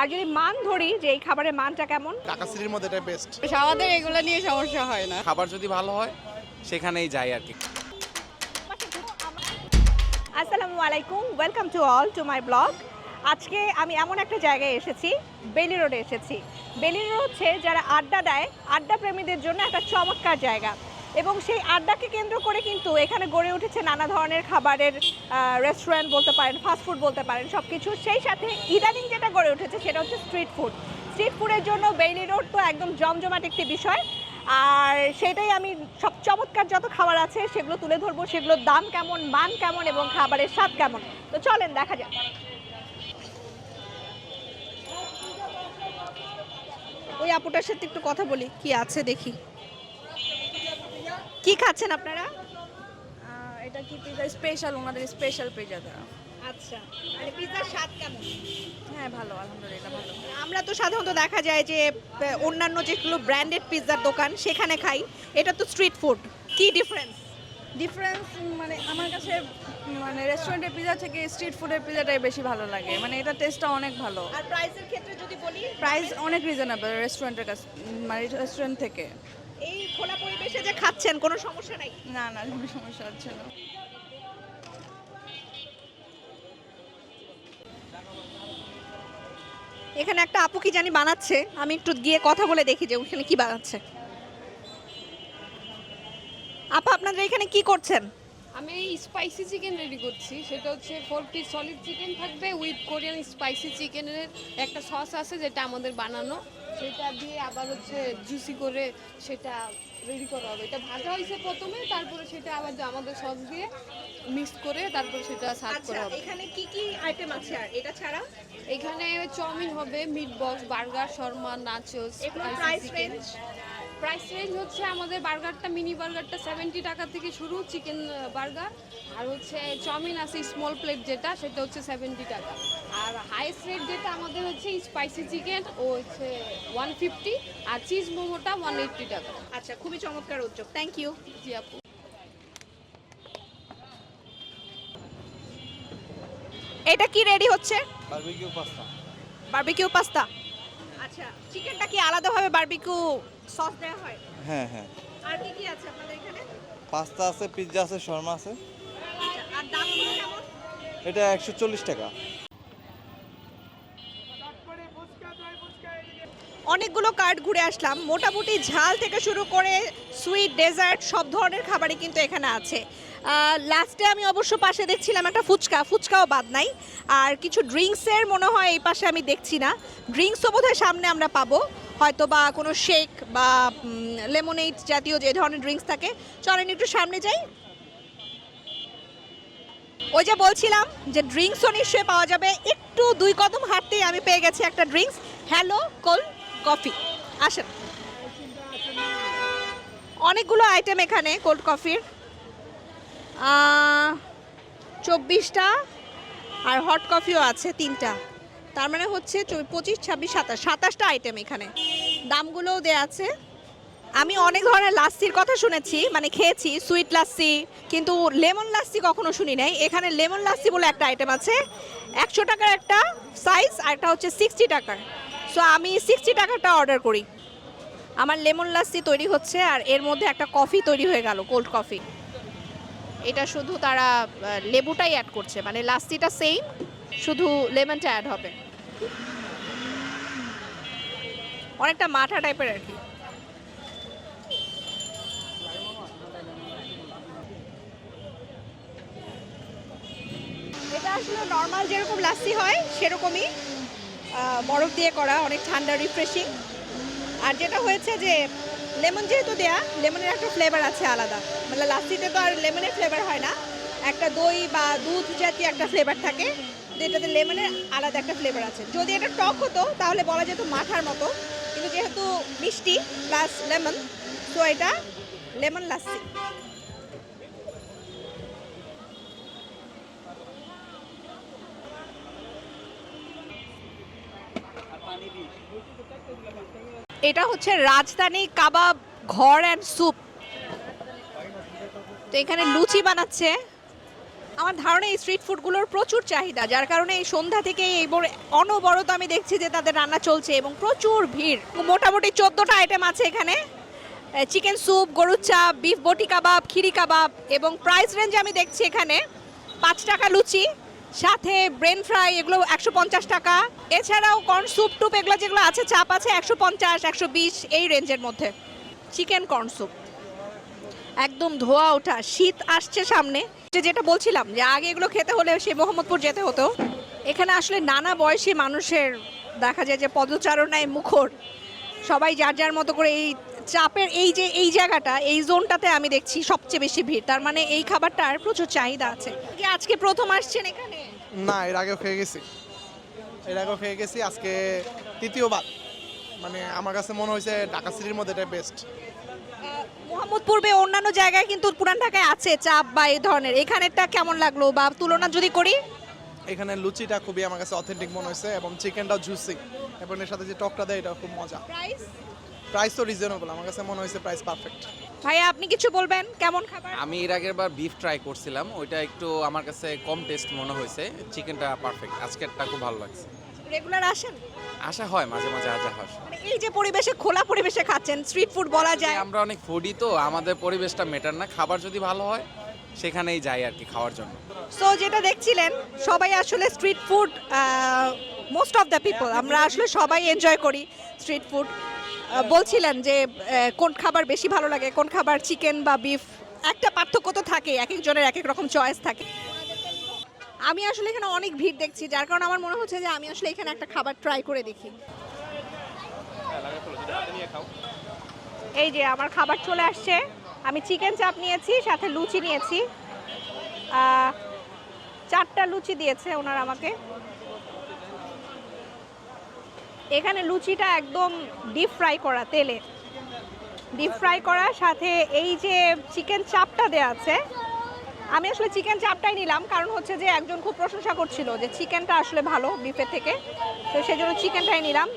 আর যদি মান ধরি যে এই খাবারের মানটা কেমন? ঢাকা সিটির মধ্যে এটা বেস্ট আমাদের এগুলো নিয়ে সমস্যা হয় না। খাবার যদি ভালো হয় সেখানেই যাই আর কি। আসসালামু আলাইকুম welcome to all to my blog আজকে আমি এমন একটা জায়গায় এসেছি বেলি রোডে এসেছি। বেলি রোড হচ্ছে যারা আড্ডা দেয় আড্ডা প্রেমীদের জন্য একটা চমৎকার জায়গা। এবং সেই আড্ডাকে কেন্দ্র করে কিন্তু এখানে গড়ে উঠেছে নানা ধরনের খাবারের রেস্টুরেন্ট বলতে পারেন ফাস্টফুড বলতে পারেন সব কিছু সেই সাথে ইদানিং যেটা গড়ে উঠেছে সেটা হচ্ছে স্ট্রিট ফুড স্ট্রিট ফুডের জন্য বেইলি রোড তো একদম জমজমাট একটি বিষয়। আর সেটাই আমি সব চমৎকার যত খাবার আছে সেগুলো তুলে ধরবো, সেগুলোর দাম কেমন, মান কেমন এবং খাবারের স্বাদ কেমন। তো চলেন, দেখা যাক। ওই আপুটার সাথে একটু কথা বলি, কি আছে দেখি। কি খাচ্ছেন আপনারা? এটা কি পিজা স্পেশাল ওনাদের স্পেশাল পিজা দেওয়া আচ্ছা মানে পিৎজার স্বাদ কেমন? হ্যাঁ ভালো আলহামদুলিল্লাহ ভালো। আমরা তো সাধারণত দেখা যায় যে অন্যান্য যেগুলো ব্র্যান্ডেড পিৎজার দোকান সেখানে খাই। এটা তো স্ট্রিট ফুড কি ডিফারেন্স ডিফারেন্স মানে আমার কাছে মানে রেস্টুরেন্টের পিজা থেকে স্ট্রিট ফুডের পিজাটাই বেশি ভালো লাগে। মানে এটা টেস্টটা অনেক ভালো। আর প্রাইসের ক্ষেত্রে যদি বলি? প্রাইস অনেক রিজনেবল রেস্টুরেন্টের কাছে মানে রেস্টুরেন্ট থেকে। এই খোলা পরিবেশে যে খাচ্ছেন কোনো সমস্যা নাই? না না কোনো সমস্যা হচ্ছে না। এখানে একটা আপু কি জানি বানাচ্ছে আমি একটু গিয়ে কথা বলে দেখি যে ওখানে কি বানাচ্ছে। আপা আপনাদের এখানে কি করছেন? আমি স্পাইসি চিকেন রেডি করছি। সেটা হচ্ছে ফোর পিস সলিড চিকেন থাকবে উইথ কোরিয়ান স্পাইসি চিকেনের একটা সস আছে যেটা আমাদের বানানো। সেটা দিয়ে আবার হচ্ছে জুসি করে সেটা রেডি করা হবে। এটা ভাজা হয়েছে প্রথমে তারপরে সেটা আবার আমাদের সস দিয়ে মিক্স করে তারপরে সেটা সার্ভ আচ্ছা করা হবে। এখানে কি কি আইটেম আছে আর এটা ছাড়া? এখানে চাউমিন হবে meat box burger shawarma nachos price range price range হচ্ছে আমাদের বার্গারটা মিনি বার্গারটা সেভেন্টি টাকা থেকে শুরু চিকেন বার্গার আর হচ্ছে চাউমিন আছে স্মল প্লেট যেটা সেটা হচ্ছে সেভেন্টি টাকা। আর হাইস্ট রেট যেটা আমাদের হচ্ছে স্পাইসি চিকেন ও হচ্ছে ওয়ান ফিফটি আর চিজ মোমোটা ওয়ান এইট্টি টাকা। আচ্ছা খুবই চমৎকার উদ্যোগ। থ্যাংক ইউ জি আপু। এটা কি রেডি হচ্ছে? বারবিকিউ পাস্তা বারবিকিউ পাস্তা আচ্ছা চিকেনটা কি আলাদাভাবে বারবিকিউ সস দেওয়া হয়? হ্যাঁ হ্যাঁ। আর কি কি আছে আপনাদের এখানে? পাস্তা আছে পিৎজা আছে শর্মা আছে। আচ্ছা, আর কেমন? এটা একশো চল্লিশ টাকা। অনেকগুলো কার্ড ঘুরে আসলাম। মোটামুটি ঝাল থেকে শুরু করে সুইট ডেজার্ট সব ধরনের খাবারই কিন্তু এখানে আছে। লাস্টে আমি অবশ্য পাশে দেখছিলাম একটা ফুচকা। ফুচকাও বাদ নাই। আর কিছু ড্রিঙ্কসের মনে হয় এই পাশে আমি দেখছি না। ড্রিঙ্কসও বোধহয় সামনে আমরা পাবো। হয়তো বা কোনো শেক বা লেমনেড জাতীয় যে ধরনের ড্রিঙ্কস থাকে। চলেন একটু সামনে যাই। ওই যে বলছিলাম যে ড্রিঙ্কসও নিশ্চয়ই পাওয়া যাবে। একটু দুই কদম হাঁটতেই আমি পেয়ে গেছি একটা ড্রিঙ্কস হ্যালো কোল্ড কফি। আসেন। অনেকগুলো আইটেম এখানে কোল্ড কফির চব্বিশটা আর হট কফিও আছে তিনটা। তার মানে হচ্ছে পঁচিশ, ছাব্বিশ, সাতাশ। সাতাশটা আইটেম এখানে। দামগুলোও দেয়া আছে। আমি অনেক ধরনের লাস্সির কথা শুনেছি মানে খেয়েছি সুইট লাস্সি কিন্তু লেমন লাস্সি কখনো শুনি নাই। এখানে লেমন লাস্সি বলে একটা আইটেম আছে। একশো টাকার একটা সাইজ আর একটা হচ্ছে সিক্সটি টাকার। সো আমি সিক্সটি টাকাটা অর্ডার করি। আমার লেমন লাস্সি তৈরি হচ্ছে আর এর মধ্যে একটা কফি তৈরি হয়ে গেল কোল্ড কফি এটা শুধু তারা লেবুটাই অ্যাড করছে মানে লাস্তিটা সেম শুধু লেমনটা অ্যাড হবে। অনেকটা মাথা টাইপের আর কি। এটা আসলে নর্মাল যেরকম লাস্সি হয়, সেরকমই। বরফ দিয়ে করা, অনেক ঠান্ডা রিফ্রেশিং আর যেটা হয়েছে যে লেমন যেহেতু দেয়া লেমনের একটা ফ্লেভার আছে আলাদা। মানে লাস্সিতে তো আর লেমনের ফ্লেভার হয় না। একটা দই বা দুধ জাতীয় একটা ফ্লেভার থাকে। যেটাতে লেমনের আলাদা একটা ফ্লেভার আছে। যদি এটা টক হতো, তাহলে বলা যেত মাঠার মতো। কিন্তু যেহেতু মিষ্টি প্লাস লেমন তো এটা লেমন লাস্সি এটা হচ্ছে রাজধানী কাবাব, ঘর অ্যান্ড স্যুপ তো এখানে লুচি বানাচ্ছে। আমার ধারণা এই স্ট্রিট ফুডগুলোর প্রচুর চাহিদা, যার কারণে এই সন্ধ্যা থেকে এই অনবরত আমি দেখছি যে তাদের রান্না চলছে এবং প্রচুর ভিড়। মোটামুটি চোদ্দোটা আইটেম আছে এখানে। চিকেন স্যুপ গরুর চাপ বিফ বটি কাবাব, খিরি কাবাব এবং প্রাইস রেঞ্জ আমি দেখছি এখানে পাঁচ টাকা লুচি। সাথে ব্রেন ফ্রাই, এগুলো একশো পঞ্চাশ টাকা। এছাড়াও কর্ন স্যুপ, টুপ, এগুলো যেগুলো আছে, চাপ আছে একশো পঞ্চাশ, একশো বিশ, এই রেঞ্জের মধ্যে। চিকেন কর্ন স্যুপ একদম ধোয়া ওঠা, শীত আসছে সামনে। যেটা বলছিলাম, যে আগে এগুলো খেতে হলে সে মোহাম্মদপুর যেতে হতো। এখানে আসলে নানা বয়সী মানুষের দেখা যায় যে পদচারণায় মুখর। সবাই যার যার মতো করে এই চাপের এই যে, এই জায়গাটা, এই জোনটাতে আমি দেখছি সবচেয়ে বেশি ভিড়। তার মানে এই খাবারটার প্রচুর চাহিদা আছে। আজকে প্রথম আসছেন এখানে। না এর আগেও খেয়ে গেছি। এর আগেও খেয়ে গেছি আজকে তৃতীয়বার। মানে আমার কাছে মনে হয়েছে ঢাকা সিটির মধ্যে এটা বেস্ট আহ, মোহাম্মদপুরে অন্যান্য জায়গায় কিন্তু পুরান ঢাকায় আছে চাপ বা এই ধরনের। এখানেরটা কেমন লাগল বা তুলনা যদি করি? এখানে লুচিটা খুবই আমার কাছে অথেন্টিক মনে হয়েছে এবং চিকেনটাও জুসি এবং এর সাথে যে টকটা দেয় এটা খুব মজা। প্রাইস প্রাইস তো রিজনেবল আমার কাছে মনে হয়েছে প্রাইস পারফেক্ট ভাইয়া আপনি কিছু বলবেন? কেমন খাবার? আমি এর আগের বার বিফ ট্রাই করছিলাম ওইটা একটু আমার কাছে কম টেস্ট মনে হয়েছে চিকেনটা পারফেক্ট আজকেরটা খুব ভালো লাগছে। রেগুলার আসেন? আশা হয় মাঝে মাঝে আজা হয়। মানে এই যে পরিবেশে খোলা পরিবেশে খাচ্ছেন স্ট্রিট ফুড বলা যায়। আমরা অনেক ফুডি তো আমাদের পরিবেশটা মেটার না খাবার যদি ভালো হয় সেখানেই যাই আর কি খাওয়ার জন্য। সো যেটা দেখছিলেন সবাই আসলে street food most of the people আমরা আসলে সবাই এনজয় করি স্ট্রিট ফুড বলছিলেন যে কোন খাবার বেশি ভালো লাগে? কোন খাবার চিকেন বা বিফ? একটা পার্থক্য তো থাকে এক একজনের এক এক রকম চয়েস থাকে। আমি আসলে এখানে অনেক ভিড় দেখছি, যার কারণে আমার মনে হচ্ছে যে আমি আসলে এখানে একটা খাবার ট্রাই করে দেখি। এই যে আমার খাবার চলে আসছে। আমি চিকেন চাপ নিয়েছি, সাথে লুচি নিয়েছি। চারটা লুচি দিয়েছে ওনার আমাকে। এখানে লুচিটা একদম ডিপ ফ্রাই করা, তেলে। ডিপ ফ্রাই করার সাথে এই যে চিকেন চাপটা দেওয়া আছে, আমি আসলে চিকেন চাপটাই নিলাম, কারণ হচ্ছে যে একজন খুব প্রশংসা করছিল যে চিকেনটা আসলে ভালো বিফের থেকে। তো সেই জন্য চিকেনটাই নিলাম।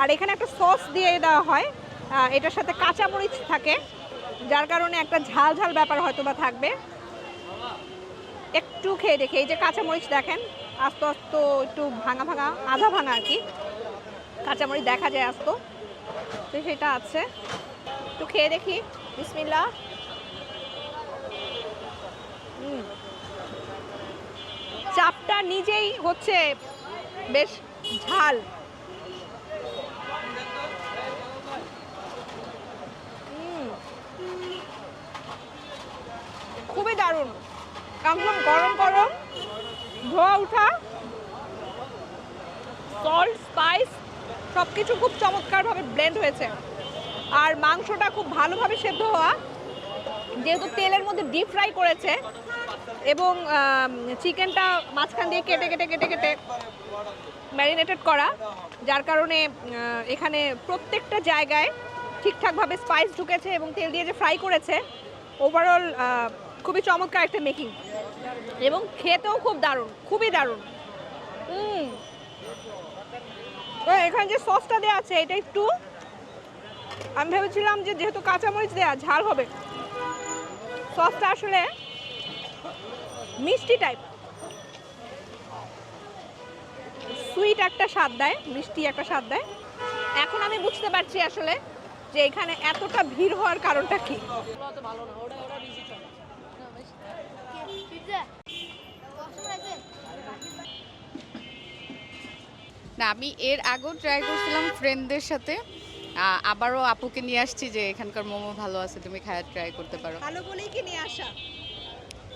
আর এখানে একটা সস দিয়ে দেওয়া হয় এটার সাথে কাঁচামরিচ থাকে, যার কারণে একটা ঝাল ঝাল ব্যাপার হয়তো বা থাকবে। একটু খেয়ে দেখে, এই যে কাঁচামরিচ দেখেন, আস্তে আস্তে একটু ভাঙা ভাঙা, আধা ভাঙা আর কি। কাঁচামরিচ দেখা যায় আসতো তো সেটা আছে। একটু খেয়ে দেখি। বিসমিল্লা চাপটা নিজেই হচ্ছে বেশ ঝাল। খুবই দারুণ। একদম গরম গরম। ধোয়া উঠা। Salt, spice. সব কিছু খুব চমৎকারভাবে ব্লেন্ড হয়েছে। আর মাংসটা খুব ভালোভাবে সেদ্ধ হওয়া, যেহেতু তেলের মধ্যে ডিপ ফ্রাই করেছে, এবং চিকেনটা মাঝখান দিয়ে কেটে কেটে কেটে কেটে ম্যারিনেটেড করা, যার কারণে এখানে প্রত্যেকটা জায়গায় ঠিকঠাকভাবে স্পাইস ঢুকেছে এবং তেল দিয়ে যে ফ্রাই করেছে ওভারঅল খুবই চমৎকার একটা মেকিং এবং খেতেও খুব দারুণ, খুবই দারুণ। হুম এখানে যে সসটা দেওয়া আছে এটা একটু। আমি ভেবেছিলাম যে যেহেতু কাঁচামরিচ দেওয়া ঝাল হবে। সসটা আসলে মিষ্টি টাইপ সুইট একটা স্বাদ দেয় মিষ্টি একটা স্বাদ দেয়। এখন আমি বুঝতে পারছি আসলে যে এখানে এতটা ভিড় হওয়ার কারণটা কি। না আমি এর আগেও ট্রাই করছিলাম ফ্রেন্ডদের সাথে। আবারও আপুকে নিয়ে আসছি যে এখানকার মোমো ভালো আছে তুমি খায়া ট্রাই করতে পারো। ভালো বলেই কি নিয়ে আসা?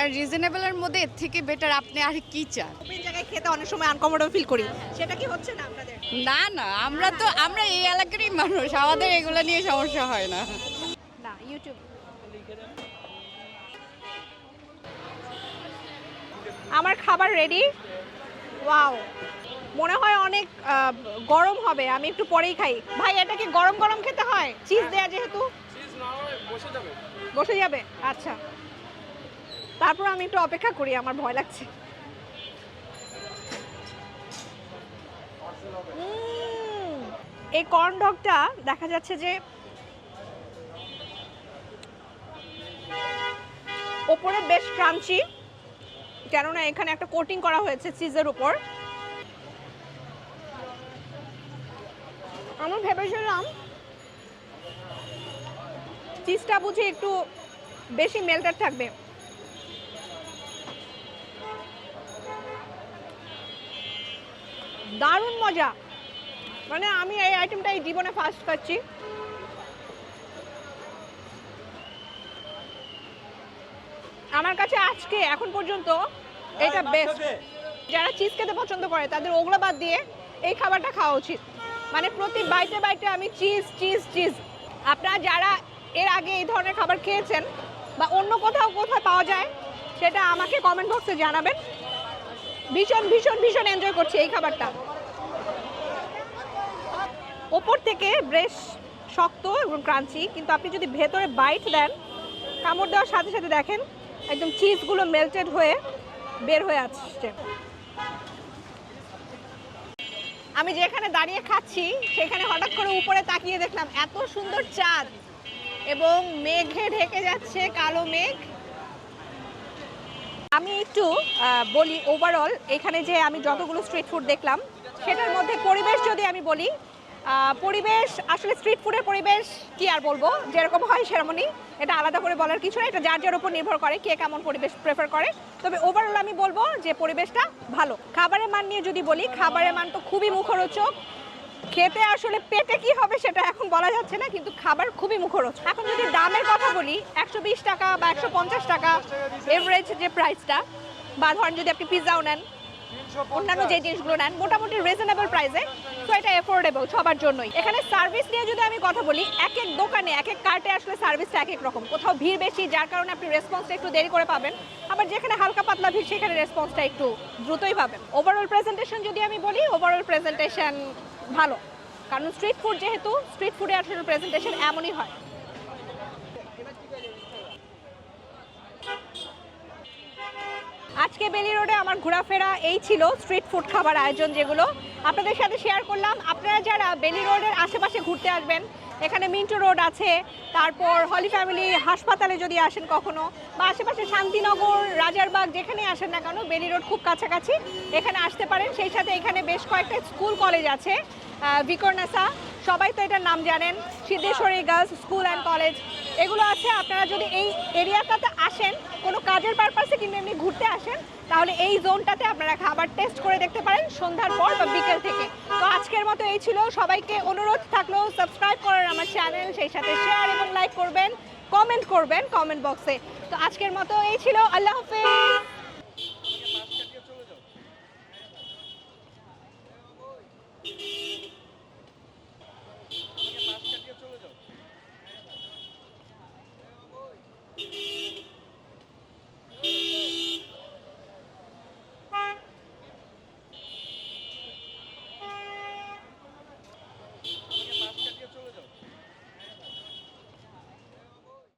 আর রিজনেবলের মধ্যে এর থেকে বেটার আপনি আর কি চান? ওপেন জায়গায় খেতে অনেক সময় আনকমফোর্টেবল ফিল করি। সেটা কি হচ্ছে না আপনাদের? না না আমরা তো আমরা এই এলাকারই মানুষ আমাদের এগুলো নিয়ে সমস্যা হয় না। না ইউটিউব আমার খাবার রেডি ওয়াও মনে হয় অনেক গরম হবে আমি একটু পরেই খাই। ভাই এটা কি গরম গরম খেতে হয়? চিজ দেয়া যেহেতু? বসে যাবে। আচ্ছা। তারপর আমি একটু অপেক্ষা করি আমার ভয় লাগছে। এই কর্ন ডগটা দেখা যাচ্ছে যে ওপরে বেশ ক্রাঞ্চি কেননা এখানে একটা কোটিং করা হয়েছে চিজের উপর। আমি ভেবেছিলাম চিজটা বুঝি একটু বেশি মেল্টেড থাকবে। দারুণ মজা। মানে আমি এই আইটেমটা এই জীবনে ফার্স্ট খাচ্ছি। আমার কাছে আজকে এখন পর্যন্ত এটা বেস্ট যারা চিজ খেতে পছন্দ করে তাদের ওগুলো বাদ দিয়ে এই খাবারটা খাওয়া উচিত। মানে প্রতি বাইটে বাইটে আমি চিজ চিজ চিজ। আপনারা যারা এর আগে এই ধরনের খাবার খেয়েছেন বা অন্য কোথাও কোথায় পাওয়া যায়, সেটা আমাকে কমেন্ট বক্সে জানাবেন। ভীষণ ভীষণ ভীষণ এনজয় করছি এই খাবারটা। ওপর থেকে বেশ শক্ত এবং ক্রাঞ্চি, কিন্তু আপনি যদি ভেতরে বাইট দেন, কামড় দেওয়ার সাথে সাথে দেখেন, একদম চিজগুলো মেল্টেড হয়ে বের হয়ে আসছে। আমি যেখানে দাঁড়িয়ে খাচ্ছি, সেখানে হঠাৎ করে উপরে তাকিয়ে দেখলাম, এত সুন্দর চাঁদ এবং মেঘে ঢেকে যাচ্ছে কালো মেঘ। আমি একটু বলি ওভারঅল এখানে যে আমি যতগুলো স্ট্রিট ফুড দেখলাম, সেটার মধ্যে পরিবেশ যদি আমি বলি পরিবেশ, আসলে স্ট্রিট ফুডের পরিবেশ কি আর বলব? যেরকম হয় সেরকমই। এটা আলাদা করে বলার কিছু না এটা যার যার উপর নির্ভর করে কে কেমন পরিবেশ প্রেফার করে। তবে ওভারঅল আমি বলব যে পরিবেশটা ভালো। খাবারের মান নিয়ে যদি বলি, খাবারের মান তো খুবই মুখরোচক। খেতে আসলে পেটে কি হবে সেটা এখন বলা যাচ্ছে না, কিন্তু খাবার খুবই মুখরোচক এখন যদি দামের কথা বলি, একশো বিশ টাকা বা একশো পঞ্চাশ টাকা এভারেজ যে প্রাইসটা বা ধরেন যদি আপনি পিৎজাও নেন, অন্যান্য যে জিনিসগুলো নেন, মোটামুটি রিজনেবল প্রাইসে তো এটা এফোর্ডেবল সবার জন্যই। এখানে সার্ভিস নিয়ে যদি আমি কথা বলি, এক এক দোকানে, এক এক কার্টে আসলে সার্ভিসটা এক এক রকম। কোথাও ভিড় বেশি, যার কারণে আপনি রেসপন্সটা একটু দেরি করে পাবেন। আবার যেখানে হালকা পাতলা ভিড়, সেখানে রেসপন্সটা একটু দ্রুতই পাবেন। ওভারঅল প্রেজেন্টেশন যদি আমি বলি ওভারঅল প্রেজেন্টেশন ভালো। কারণ স্ট্রিট ফুড যেহেতু স্ট্রিট ফুডে আসলে প্রেজেন্টেশন এমনই হয়। আজকে বেলি রোডে আমার ঘোরাফেরা এই ছিল স্ট্রিট ফুড খাবার আয়োজন যেগুলো। আপনাদের সাথে শেয়ার করলাম। আপনারা যারা বেলি রোডের আশেপাশে ঘুরতে আসবেন, এখানে মিন্টো রোড আছে, তারপর হলি ফ্যামিলি হাসপাতালে যদি আসেন কখনো, বা আশেপাশে শান্তিনগর, রাজারবাগ যেখানে আসেন না কেন বেলি রোড খুব কাছাকাছি এখানে আসতে পারেন। সেই সাথে এখানে বেশ কয়েকটা স্কুল কলেজ আছে বিকর্নাসা সবাই তো এটার নাম জানেন, Siddheshwari girls school and college এগুলো আছে। আপনারা যদি এই এরিয়াটাতে আসেন কোনো কাজের পারপাসে কিংবা এমনি ঘুরতে আসেন, তাহলে এই জোনটাতে আপনারা খাবার টেস্ট করে দেখতে পারেন সন্ধ্যার পর বা বিকেল থেকে। তো আজকের মতো এই ছিল। সবাইকে অনুরোধ থাকল সাবস্ক্রাইব করার আমার চ্যানেল সেই সাথে শেয়ার এবং লাইক করবেন কমেন্ট করবেন কমেন্ট বক্সে তো আজকের মতো এই ছিল। আল্লাহ হাফেজ।